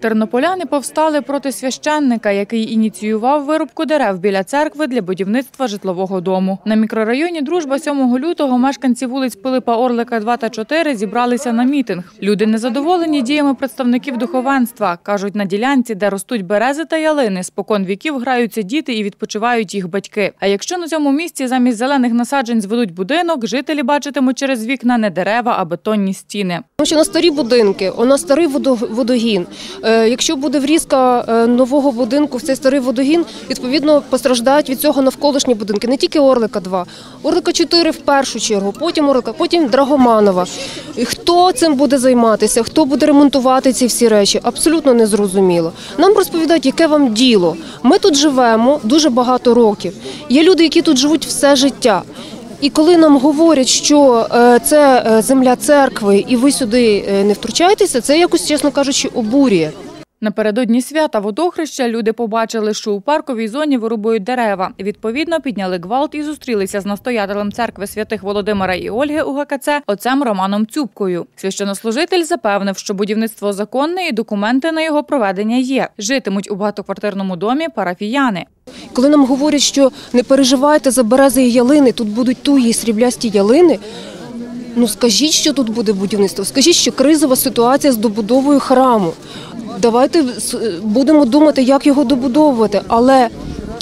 Тернополяни повстали проти священника, який ініціював вирубку дерев біля церкви для будівництва житлового дому. На мікрорайоні Дружба 7 лютого мешканці вулиць Пилипа Орлика 2 та 4 зібралися на мітинг. Люди незадоволені діями представників духовенства. кажуть, на ділянці, де ростуть берези та ялини, спокон віків граються діти і відпочивають їх батьки. А якщо на цьому місці замість зелених насаджень зведуть будинок, жителі бачитимуть через вікна не дерева, а бетонні стіни. Тому що на старі будинки, у нас старий водо- водогін. Е, Якщо буде врізка е, нового будинку в цей старий водогін, відповідно постраждають від цього навколишні будинки. Не тільки Орлика 2, Орлика 4 в першу чергу, потім Орлика, потім Драгоманова. І хто цим буде займатися, хто буде ремонтувати ці всі речі, абсолютно не зрозуміло. Нам розповідають, яке вам діло. Ми тут живемо дуже багато років. Є люди, які тут живуть все життя. І коли нам говорять, що е, це е, земля церкви, і ви сюди е, не втручаєтеся, це якось, чесно кажучи, обурює. Напередодні свята водохреща люди побачили, що у парковій зоні вирубують дерева. Відповідно, підняли гвалт і зустрілися з настоятелем церкви святих Володимира і Ольги у ГКЦ отцем Романом Цюбкою. Священнослужитель запевнив, що будівництво законне і документи на його проведення є. Житимуть у багатоквартирному домі парафіяни. Коли нам говорять, що не переживайте за берези і ялини, тут будуть туї і сріблясті ялини. Ну скажіть, що тут буде будівництво. Скажіть, що кризова ситуація з добудовою храму. Давайте будемо думати, як його добудовувати. Але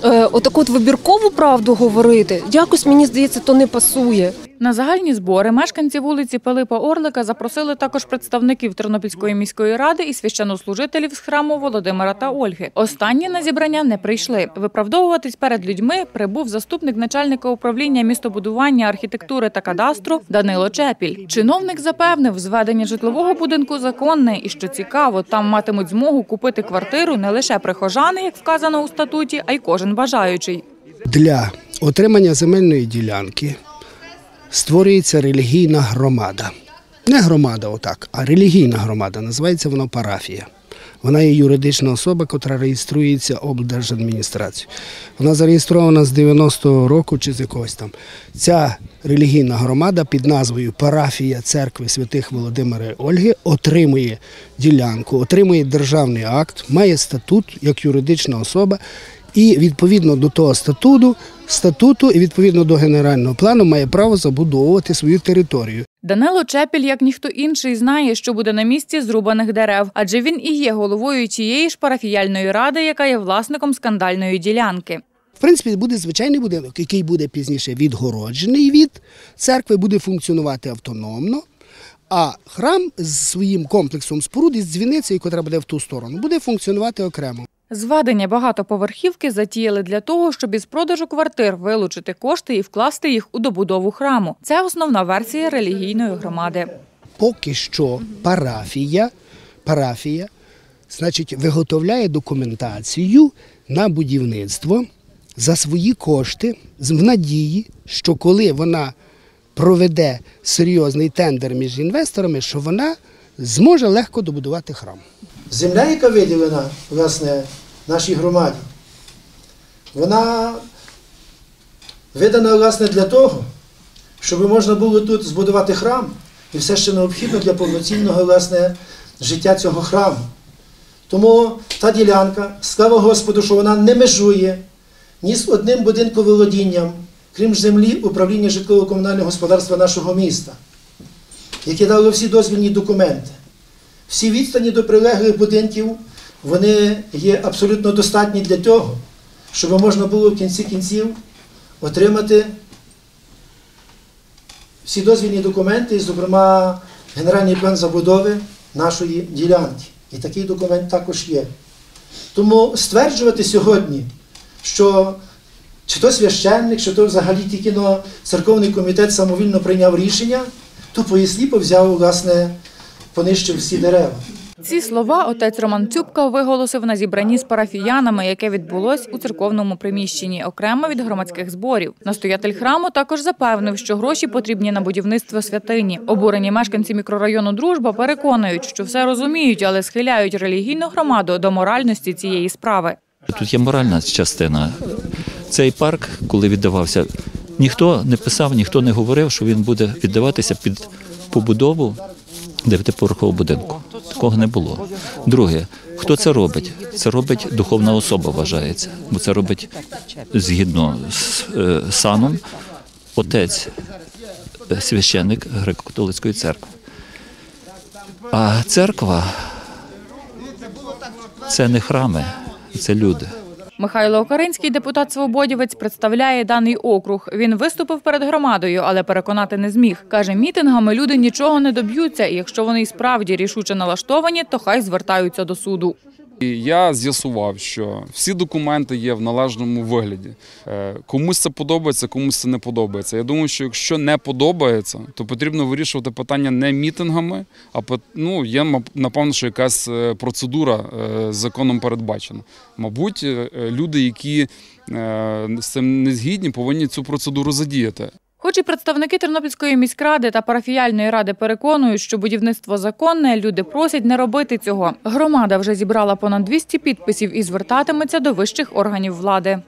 е, отаку от вибіркову правду говорити, якось мені здається, то не пасує. На загальні збори мешканці вулиці Пилипа Орлика запросили також представників Тернопільської міської ради і священнослужителів з храму Володимира та Ольги. Останні на зібрання не прийшли. Виправдовуватись перед людьми прибув заступник начальника управління містобудування, архітектури та кадастру Данило Чепіль. Чиновник запевнив, зведення житлового будинку законне і що цікаво, там матимуть змогу купити квартиру не лише прихожани, як вказано у статуті, а й кожен бажаючий. Для отримання земельної ділянки створюється релігійна громада. Не громада, отак, а релігійна громада. Називається вона парафія. Вона є юридична особа, яка реєструється облдержадміністрацією. Вона зареєстрована з 90-го року чи з якогось там. Ця релігійна громада під назвою Парафія церкви святих Володимира Ольги отримує ділянку, отримує державний акт, має статут як юридична особа. І відповідно до того статуту, статуту і відповідно до генерального плану має право забудовувати свою територію. Данило Чепіль, як ніхто інший, знає, що буде на місці зрубаних дерев, адже він і є головою тієї ж парафіяльної ради, яка є власником скандальної ділянки. В принципі, буде звичайний будинок, який буде пізніше відгороджений від церкви, буде функціонувати автономно. А храм з своїм комплексом споруд із дзвіницею, яка буде в ту сторону, буде функціонувати окремо. Зведення багатоповерхівки затіяли для того, щоб із продажу квартир вилучити кошти і вкласти їх у добудову храму. Це основна версія релігійної громади. Поки що парафія, парафія значить, виготовляє документацію на будівництво за свої кошти в надії, що коли вона проведе серйозний тендер між інвесторами, що вона зможе легко добудувати храм. Земля, яка виділена власне, нашій громаді, вона видана власне, для того, щоб можна було тут збудувати храм і все, що необхідно для повноцінного власне, життя цього храму. Тому та ділянка, слава Господу, що вона не межує ні з одним будинковолодінням, крім землі управління житлово-комунального господарства нашого міста, яке дало всі дозвільні документи. Всі відстані до прилеглих будинків вони є абсолютно достатні для того, щоб можна було в кінці кінців отримати всі дозвільні документи, зокрема генеральний план забудови нашої ділянки. І такий документ також є. Тому стверджувати сьогодні, що чи то священник, чи то взагалі тільки церковний комітет самовільно прийняв рішення, то поясліпо взяв, власне, понищив всі дерева. Ці слова отець Роман Цюбка виголосив на зібранні з парафіянами, яке відбулось у церковному приміщенні, окремо від громадських зборів. Настоятель храму також запевнив, що гроші потрібні на будівництво святині. Обурені мешканці мікрорайону Дружба переконують, що все розуміють, але схиляють релігійну громаду до моральності цієї справи. Тут є моральна частина. Цей парк, коли віддавався, ніхто не писав, ніхто не говорив, що він буде віддаватися під побудову дев'ятиповерхового будинку. Такого не було. Друге, Хто це робить? Це робить духовна особа, вважається, бо це робить згідно з е, саном отець е, священник греко-католицької церкви. А церква це не храми, це люди. Михайло Окаринський, депутат Свободівець, представляє даний округ. Він виступив перед громадою, але переконати не зміг. Каже, мітингами люди нічого не доб'ються, і якщо вони й справді рішуче налаштовані, то хай звертаються до суду. І я з'ясував, що всі документи є в належному вигляді. Е, Комусь це подобається, комусь це не подобається. Я думаю, що якщо не подобається, то потрібно вирішувати питання не мітингами, а ну, є напевно, що якась е, процедура е, законом передбачена. Мабуть, люди, які з цим не згідні, повинні цю процедуру задіяти. Хоч і представники Тернопільської міськради та парафіяльної ради переконують, що будівництво законне, люди просять не робити цього. Громада вже зібрала понад 200 підписів і звертатиметься до вищих органів влади.